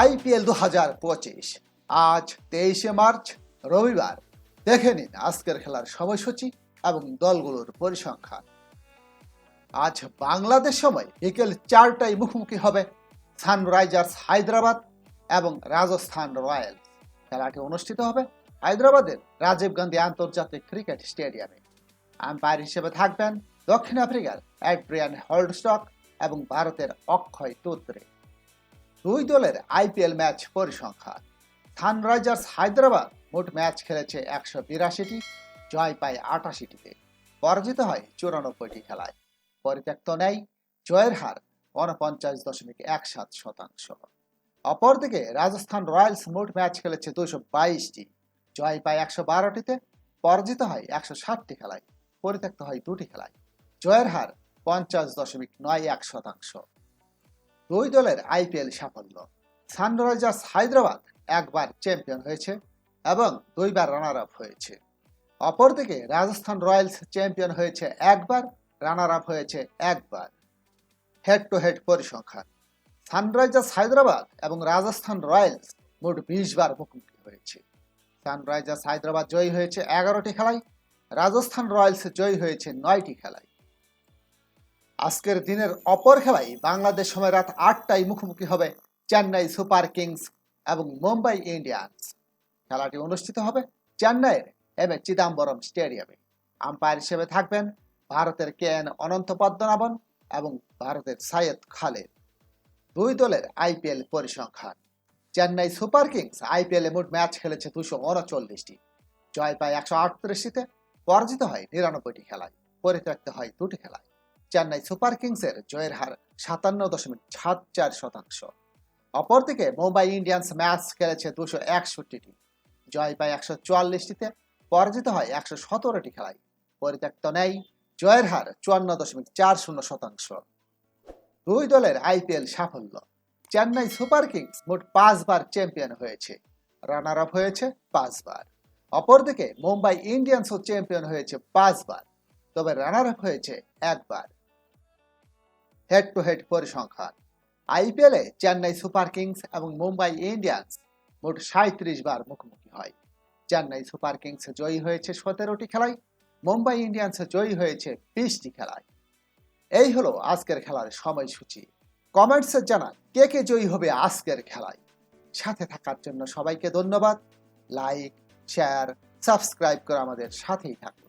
IPL দু হাজার পঁচিশ। আজ তেইশে মার্চ, রবিবার। দেখে নিন আজকের খেলার সময়সূচি এবং দলগুলোর পরিসংখ্যান। আজ বাংলাদেশ সময় বিকেল চারটায় মুখোমুখি হবে সানরাইজার্স হায়দ্রাবাদ এবং রাজস্থান রয়্যালস। খেলাটি অনুষ্ঠিত হবে হায়দ্রাবাদের রাজীব গান্ধী আন্তর্জাতিক ক্রিকেট স্টেডিয়ামে। আম্পায়ার হিসেবে থাকবেন দক্ষিণ আফ্রিকার অ্যাড্রিয়ান হল্ডস্টক এবং ভারতের অক্ষয় টুত্রে দুই দলের আইপিএল ম্যাচ পরিসংখ্যান। সানরাইজার্স হায়দ্রাবাদ মোট ম্যাচ খেলেছে একশো বিরাশিটি, জয় পায় আটাশিটিতে। পরাজিত হয় চুরানব্বইটি খেলায়। পরিত্যক্ত নেয় জয়ের হার উনপঞ্চাশ দশমিক এক সাত শতাংশ। অপরদিকে রাজস্থান রয়্যালস মোট ম্যাচ খেলেছে দুশো বাইশটি, জয় পায় একশো বারোটিতে, পরাজিত হয় একশো ষাটটি খেলায়, পরিত্যক্ত হয় দুটি খেলায়। জয়ের হার পঞ্চাশ দশমিক নয় এক শতাংশ। দুই দলের আইপিএল সাফল্য। সানরাইজার্স হায়দ্রাবাদ একবার চ্যাম্পিয়ন হয়েছে এবং দুইবার রানার আপ হয়েছে। অপরদিকে রাজস্থান রয়্যালস চ্যাম্পিয়ন হয়েছে একবার রানার আপ হয়েছে একবার। হেড টু হেড পরিসংখ্যান। সানরাইজার্স হায়দ্রাবাদ এবং রাজস্থান রয়্যালস মোট বিশ বার মুখোমুখি হয়েছে। সানরাইজার্স হায়দ্রাবাদ জয়ী হয়েছে এগারোটি খেলায়, রাজস্থান রয়্যালস জয়ী হয়েছে নয়টি খেলায়। আজকের দিনের অপর খেলায় বাংলাদেশ সময় রাত আটটায় মুখোমুখি হবে চেন্নাই সুপার কিংস এবং মুম্বাই ইন্ডিয়ান্স। খেলাটি অনুষ্ঠিত হবে চেন্নাইয়ের এম এ চিদাম্বরম স্টেডিয়ামে। আম্পায়ার হিসেবে থাকবেন ভারতের কে এন অনন্ত পদ্মনাভন এবং ভারতের সাইয়দ খালেদ। দুই দলের আইপিএল পরিসংখ্যান। চেন্নাই সুপার কিংস আইপিএল এ মোট ম্যাচ খেলেছে দুশো উনচল্লিশটি। জয় পায় একশো আটত্রিশটিতে পরাজিত হয় নিরানব্বইটি খেলায়। পরিত্যক্ত হয় দুটি খেলায়। চেন্নাই সুপার কিংসের জয়ের হার সাতান্ন দশমিক সাত চার শতাংশ। অপরদিকে মুম্বাই ইন্ডিয়ান্স ম্যাচ খেলেছে দুশো একষট্টিটি। জয় পায় একশো চুয়াল্লিশটিতে, পরাজিত হয় একশো সতেরোটি খেলায়। পরিত্যক্ত নেই, জয়ের হার চুয়ান্ন দশমিক চার শূন্য শতাংশ। দুই দলের আইপিএল সাফল্য। চেন্নাই সুপার কিংস মোট পাঁচবার চ্যাম্পিয়ন হয়েছে। রানার আপ হয়েছে পাঁচবার। অপরদিকে মুম্বাই ইন্ডিয়ান্সও চ্যাম্পিয়ন হয়েছে পাঁচবার, তবে রানার আপ হয়েছে একবার। হেড টু হেড পরিসংখ্যান আইপিএলে চেন্নাই সুপার কিংস এবং মুম্বাই ইন্ডিয়ান্স মোট সাঁত্রিশ বার মুখোমুখি হয়। চেন্নাই সুপার কিংস জয়ী হয়েছে সতেরোটি খেলায়, মুম্বাই ইন্ডিয়ান্স জয়ী হয়েছে বিশটি খেলায়। এই হলো আজকের খেলার সময়সূচি। কমেন্টসে জানান, কে কে জয়ী হবে আজকের খেলায়? সাথে থাকার জন্য সবাইকে ধন্যবাদ। লাইক, শেয়ার, সাবস্ক্রাইব করে আমাদের সাথেই থাকুন।